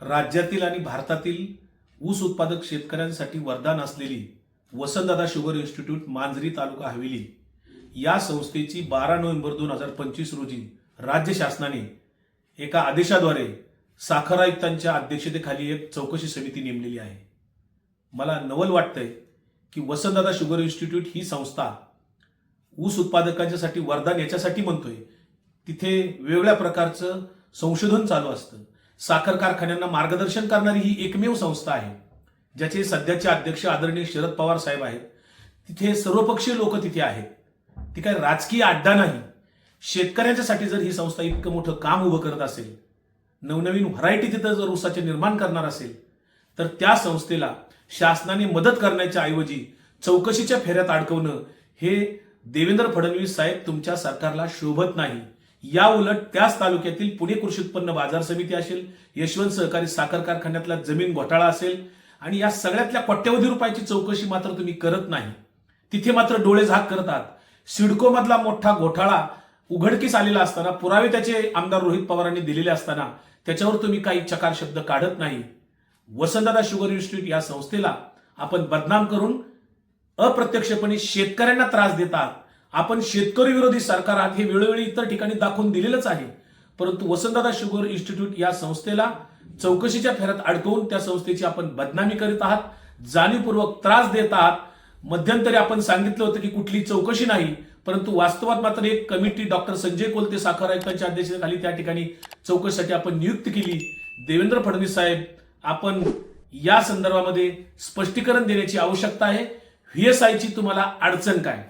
राज्यातील आणि भारतातील ऊस उत्पादक शेतकऱ्यांसाठी वरदान असलेली वसंतदादा शुगर इन्स्टिट्यूट मांजरी तालुका हवेली. या संस्थेची बारा नोव्हेंबर दोन हजार पंचवीस रोजी राज्य शासनाने एका आदेशाद्वारे साखर आयुक्तांच्या अध्यक्षतेखाली एक चौकशी समिती नेमलेली आहे. मला नवल वाटतंय की वसंतदादा शुगर इन्स्टिट्यूट ही संस्था ऊस उत्पादकांच्यासाठी वरदान याच्यासाठी म्हणतोय. तिथे वेगळ्या प्रकारचं संशोधन चालू असतं. साखर कारखान्यांना मार्गदर्शन करणारी ही एकमेव संस्था आहे ज्याचे सध्याचे अध्यक्ष आदरणीय शरद पवार साहेब आहेत. तिथे सर्वपक्षीय लोक तिथे आहेत. ती काय राजकीय अड्डा नाही. शेतकऱ्यांच्यासाठी जर ही संस्था इतकं मोठं काम उभं करत असेल नवनवीन व्हरायटी तिथं जर ऊसाचे निर्माण करणार असेल तर त्या संस्थेला शासनाने मदत करण्याच्या ऐवजी चौकशीच्या फेऱ्यात अडकवणं हे देवेंद्र फडणवीस साहेब तुमच्या सरकारला शोभत नाही. या उलट त्याच तालुक्यातील पुणे कृषी उत्पन्न बाजार समिती असेल यशवंत सहकारी साखर कारखान्यातला जमीन घोटाळा असेल आणि या सगळ्यातल्या कोट्यवधी रुपयाची चौकशी मात्र तुम्ही करत नाही. तिथे मात्र डोळे झाक करत आहात. सिडको मधला मोठा घोटाळा उघडकीस आलेला असताना पुरावे त्याचे आमदार रोहित पवारांनी दिलेले असताना त्याच्यावर तुम्ही काही चकार शब्द काढत नाही. वसंतदादा शुगर इन्स्टिट्यूट या संस्थेला आपण बदनाम करून अप्रत्यक्षपणे शेतकऱ्यांना त्रास देतात आपण शेतकरी विरोधी सरकार आहात हे वेळोवेळी इतर ठिकाणी दाखवून दिलेलंच आहे. परंतु वसंतदादा शुगर इन्स्टिट्यूट या संस्थेला चौकशीच्या फेऱ्यात अडकवून त्या संस्थेची आपण बदनामी करीत आहात जाणीवपूर्वक त्रास देत आहात. मध्यंतरी आपण सांगितलं होतं की कुठली चौकशी नाही परंतु वास्तवात मात्र एक कमिटी डॉक्टर संजय कोलते साखर आयुक्तांच्या अध्यक्षतेखाली त्या ठिकाणी चौकशीसाठी आपण नियुक्त केली. देवेंद्र फडणवीस साहेब आपण या संदर्भामध्ये स्पष्टीकरण देण्याची आवश्यकता आहे. व्हीएसआयची तुम्हाला अडचण काय?